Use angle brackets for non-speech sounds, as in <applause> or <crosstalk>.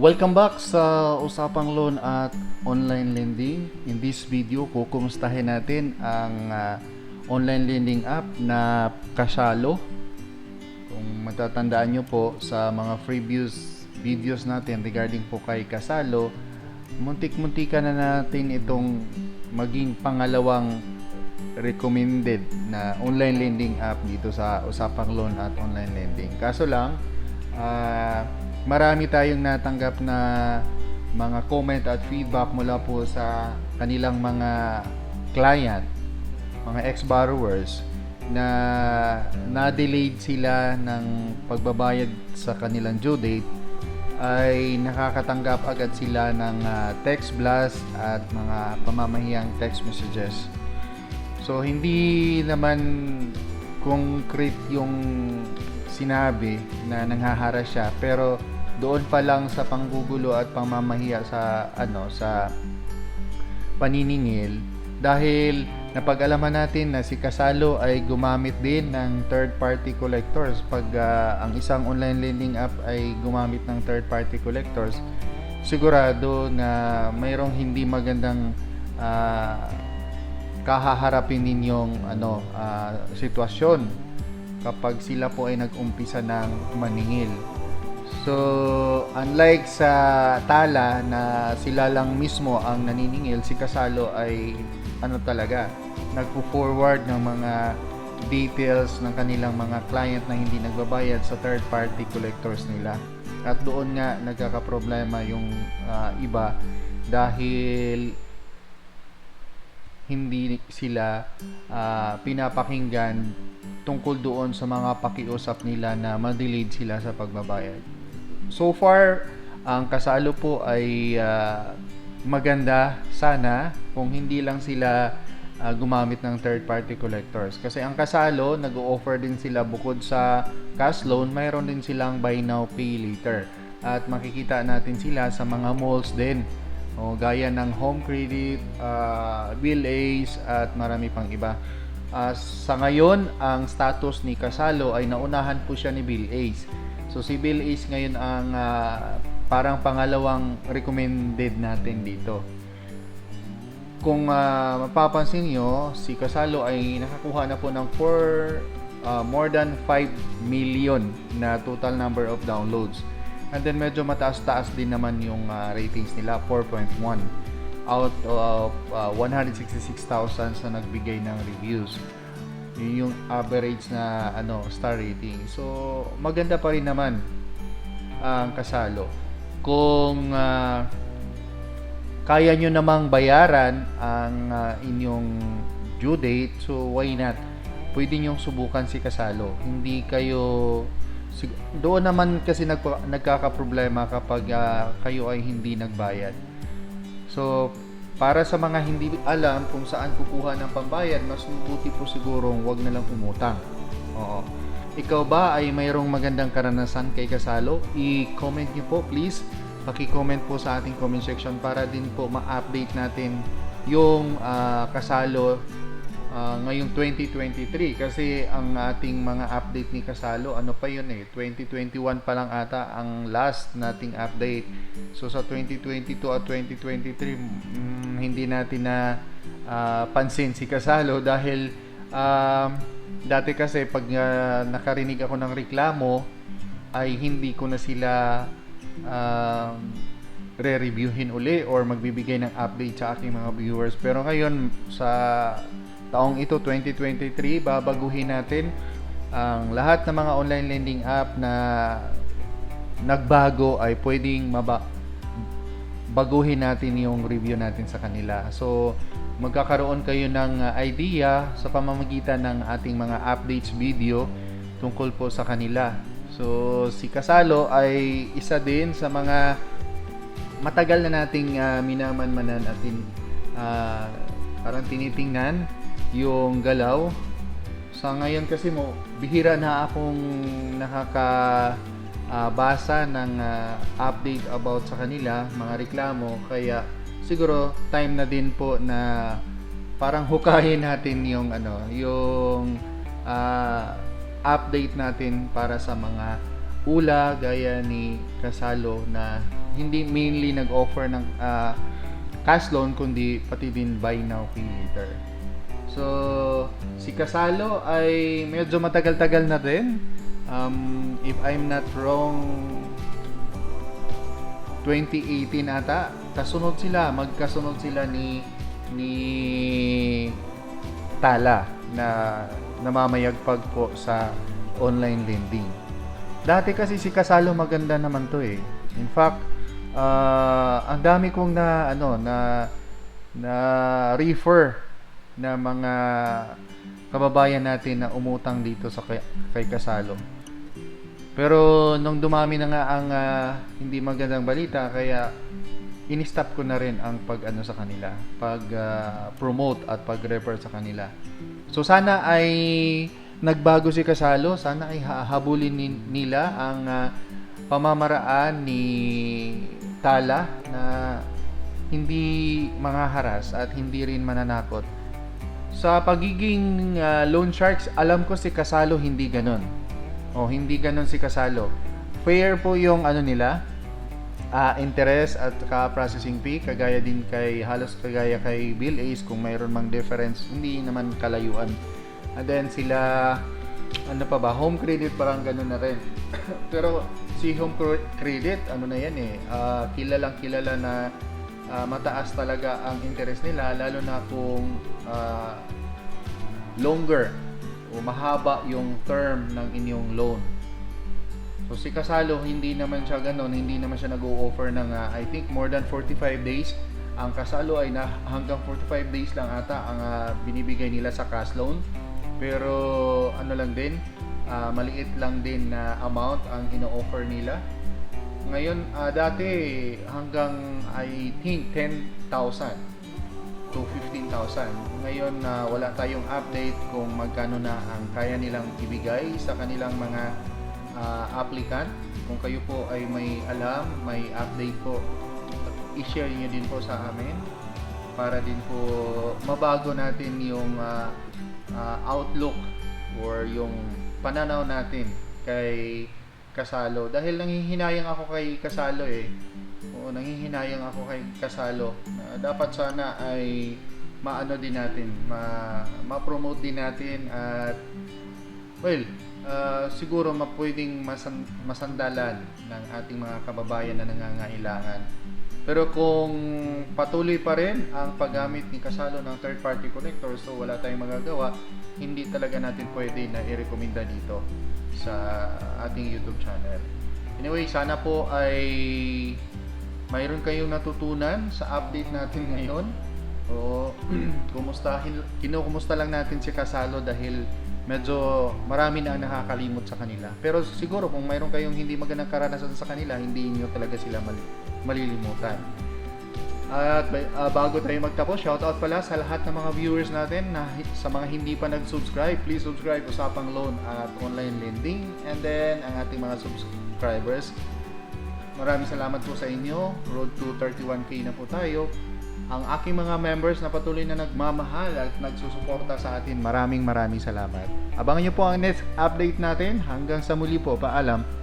Welcome back sa Usapang Loan at Online Lending. In this video, kukumustahin natin ang ah, online lending app na Kasalo. Kung matatandaan nyo po sa mga previous videos natin regarding po kay Kasalo, muntik-muntika na natin itong maging pangalawang recommended na online lending app dito sa Usapang Loan at Online Lending. Kaso lang, ah, marami tayong natanggap na mga comment at feedback mula po sa kanilang mga client, mga ex-borrowers na na-delayed sila ng pagbabayad sa kanilang due date ay nakakatanggap agad sila ng ah, text blast at mga pamamahiyang text messages. So hindi naman concrete yung sinabi na nanghahara siya pero doon pa lang sa panggugulo at pangmamahiya sa ano sa paniningil dahil napag-alaman natin na si Kasalo ay gumamit din ng third party collectors pag ah, ang isang online lending app ay gumamit ng third party collectors sigurado na mayroong hindi magandang ah, kahaharapin ninyong ano ah, sitwasyon kapag sila po ay nag-umpisa ng maningil. So, unlike sa Tala na sila lang mismo ang naniningil, si Kasalo ay ano talaga, nagpo-forward ng mga details ng kanilang mga client na hindi nagbabayad sa third party collectors nila. At doon nga nagkakaproblema yung ah, iba dahil hindi sila ah, pinapakinggan tungkol doon sa mga pakiusap nila na ma-delayed sila sa pagbabayad. So far, ang kasalo po ay ah, maganda sana kung hindi lang sila ah, gumamit ng third party collectors. Kasi ang kasalo, nag-o-offer din sila bukod sa cash loan, mayroon din silang buy now, pay later. At makikita natin sila sa mga malls din. O, gaya ng home credit, ah, bill at marami pang iba. Ah, sa ngayon, ang status ni Kasalo ay naunahan po siya ni Bill Ace. So si Bill Ace ngayon ang ah, parang pangalawang recommended natin dito. Kung ah, mapapansin nyo, si Kasalo ay nakakuha na po ng 4, ah, more than 5 million na total number of downloads. And then medyo mataas-taas din naman yung ah, ratings nila, 4.1 out of uh, 166,000 sa nagbigay ng reviews. Yun yung average na ano star rating. So maganda pa rin naman ang kasalo. Kung ah, kaya nyo namang bayaran ang ah, inyong due date, so why not? Pwede nyo subukan si kasalo. Hindi kayo doon naman kasi nagpa- nagkakaproblema kapag ah, kayo ay hindi nagbayad. So, para sa mga hindi alam kung saan kukuha ng pambayad, mas mabuti po sigurong wag na lang umutang. Oo. Ikaw ba ay mayroong magandang karanasan kay Kasalo? I-comment niyo po please. Paki-comment po sa ating comment section para din po ma-update natin yung ah, Kasalo ah, ngayong 2023 kasi ang ating mga update ni Kasalo ano pa yun eh 2021 pa lang ata ang last nating update. So sa 2022 at 2023 mm, hindi natin na ah, pansin si Kasalo dahil um, dati kasi pag ah, nakarinig ako ng reklamo ay hindi ko na sila um, re-reviewin uli or magbibigay ng update sa aking mga viewers. Pero ngayon sa taong ito 2023 babaguhin natin ang lahat ng mga online lending app na nagbago ay pwedeng maba baguhin natin yung review natin sa kanila. So, magkakaroon kayo ng uh, idea sa pamamagitan ng ating mga updates video tungkol po sa kanila. So, si Kasalo ay isa din sa mga matagal na nating uh, minamanmanan at tin, uh, parang tinitingnan yung galaw. Sa ngayon kasi mo, bihira na akong nakaka ah, basa ng ah, update about sa kanila, mga reklamo. Kaya siguro time na din po na parang hukahin natin yung ano, yung ah, update natin para sa mga ula gaya ni Casalo na hindi mainly nag-offer ng ah, cash loan kundi pati din buy now pay later. So, si Casalo ay medyo matagal-tagal na din. Um, if I'm not wrong, 2018 ata. Kasunod sila, magkasunod sila ni ni Tala na namamayagpag po sa online lending. Dati kasi si Kasalo maganda naman to eh. In fact, ah, ang dami kong na ano na na refer na mga kababayan natin na umutang dito sa kay, kay Kasalo. Pero nung dumami na nga ang ah, hindi magandang balita kaya in-stop ko na rin ang pag ano sa kanila, pag ah, promote at pag-refer sa kanila. So sana ay nagbago si Kasalo, sana ay hahabulin ni- nila ang ah, pamamaraan ni Tala na hindi manghaharas at hindi rin mananakot. Sa pagiging ah, loan sharks, alam ko si Kasalo hindi ganon. O hindi ganon si Kasalo. Fair po yung ano nila, ah interest at ka processing fee kagaya din kay halos kagaya kay Bill Ace kung mayroon mang difference hindi naman kalayuan and then sila ano pa ba home credit parang ganun na rin <coughs> pero si home cre- credit ano na yan eh ah, kilalang kilala na ah, mataas talaga ang interest nila lalo na kung ah, longer o mahaba yung term ng inyong loan So si Kasalo hindi naman siya ganoon, hindi naman siya nag-o-offer ng ah, I think more than 45 days. Ang Kasalo ay na hanggang 45 days lang ata ang ah, binibigay nila sa cash loan. Pero ano lang din, ah, maliit lang din na amount ang ino-offer nila. Ngayon ah, dati hanggang I think 10,000 to 15,000. Ngayon na wala tayong update kung magkano na ang kaya nilang ibigay sa kanilang mga ah, applicant. Kung kayo po ay may alam, may update po, i-share niyo din po sa amin para din po mabago natin yung ah, ah, outlook or yung pananaw natin kay Kasalo dahil nanghihinayang ako kay Kasalo eh Oo, nanghihinayang ako kay Kasalo dapat sana ay maano din natin ma ma-promote din natin at well ah, siguro mapwedeng masan, masandalan ng ating mga kababayan na nangangailangan pero kung patuloy pa rin ang paggamit ni Kasalo ng third party connector so wala tayong magagawa hindi talaga natin pwede na i-recommenda dito sa ating YouTube channel. Anyway, sana po ay mayroon kayong natutunan sa update natin ngayon. O <clears throat> kumustahin kinukumusta lang natin si Kasalo dahil medyo marami na ang nakakalimot sa kanila. Pero siguro kung mayroon kayong hindi magandang karanasan sa kanila, hindi niyo talaga sila mali- malilimutan. At uh, bago tayo magtapos, shoutout pala sa lahat ng mga viewers natin na sa mga hindi pa nag-subscribe, please subscribe Usapang Loan at Online Lending and then ang ating mga subscribers. Maraming salamat po sa inyo. Road to 31k na po tayo. Ang aking mga members na patuloy na nagmamahal at nagsusuporta sa atin, maraming maraming salamat. Abangan niyo po ang next update natin. Hanggang sa muli po, paalam.